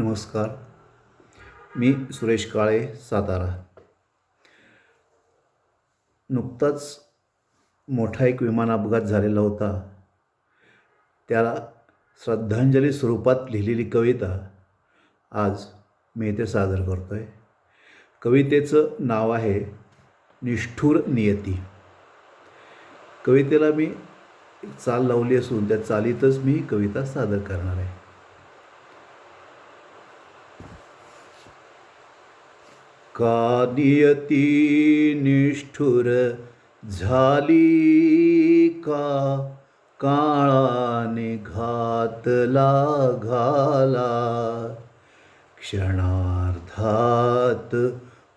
नमस्कार. मी सुरेश काळे सातारा. नुकताच मोठा एक विमान अपघात झालेला होता. त्याला श्रद्धांजली स्वरूपात लिहिलेली कविता आज मी इथे सादर करतो आहे कवितेचं नाव आहे निष्ठूर नियती. कवितेला मी चाल लावली असून त्या चालीतच मी ही कविता सादर करणार आहे. का नियती निष्ठुर झाली का? काळाने घातला घाला. क्षणार्धात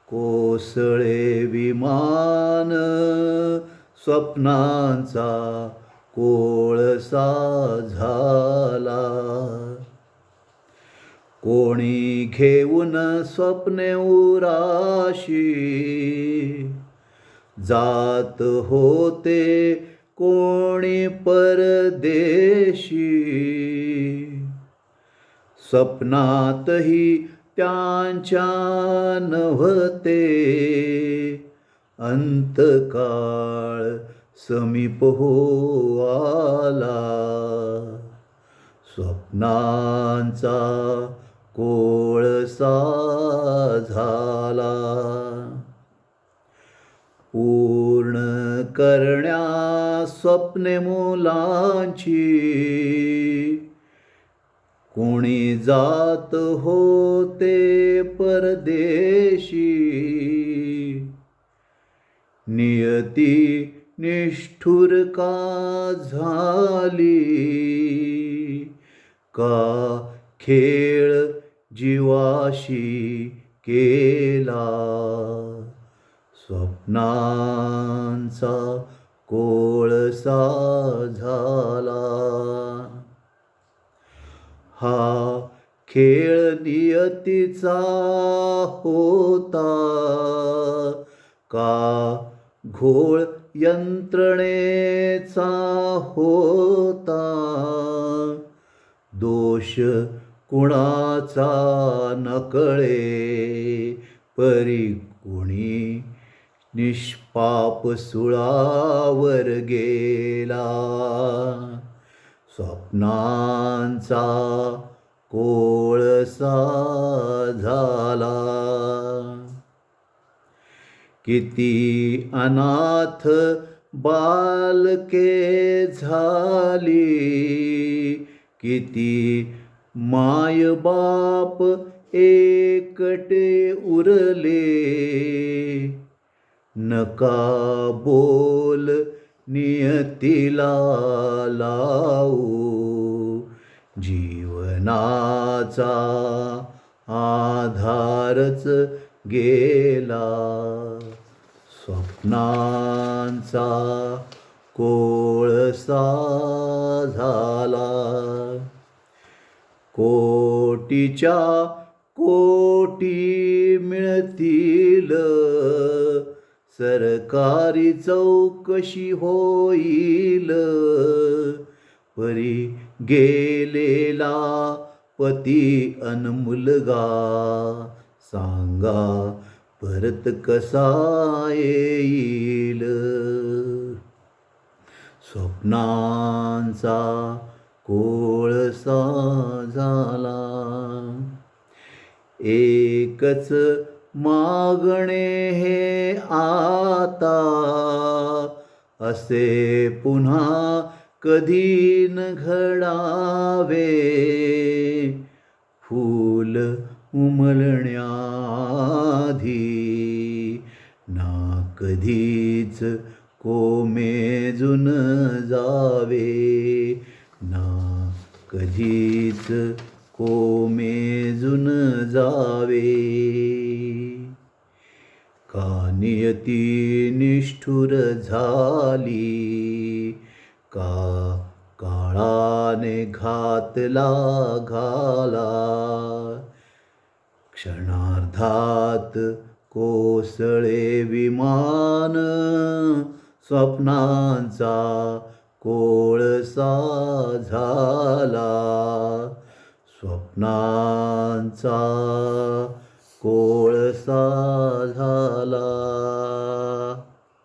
कोसळे विमान स्वप्नांचा कोळसा झाला. कोणी घेऊन स्वप्ने उराशी. जात होते कोणी परदेशी. स्वप्नातही त्यांच्या नव्हते. अंतकाळ समीप हो आला स्वप्नांचा कोळसा झाला. पूर्ण करण्या स्वप्ने मुलांची कोणी जात होते परदेशी नियती निष्ठुर का झाली? का खेळ जीवाशी केला. स्वप्नांचा कोळसा झाला. हा खेळ नियतीचा होता. का घोळ यंत्रणेचा होता. दोष कुणाचा नकळे? परी कुणी निष्पाप सुळावर गेला. स्वप्नांचा कोळसा झाला. किती अनाथ बालके झाली. किती माय बाप एकटे उरले. नका बोल नियतीला लावू. जीवनाचा आधारच गेला. स्वप्नांचा कोळसा झाला. कोटीच्या कोटी मिळतील. सरकारी चौकशी होईल. परी गेलेला पती अनमुलगा सांगा परत कसा येईल? स्वप्नांचा कोळसा झाला. एकच मागणे हे आता असे पुन्हा कधी न घडावे. फूल उमलण्याआधी ना कधीच कोमेजून जावे. ना कधीच कोमेजून जावे. का नियती निष्ठुर झाली का काळाने घातला घाला. क्षणार्धात कोसळे विमान स्वप्नांचा कोळसा झाला. स्वप्नांचा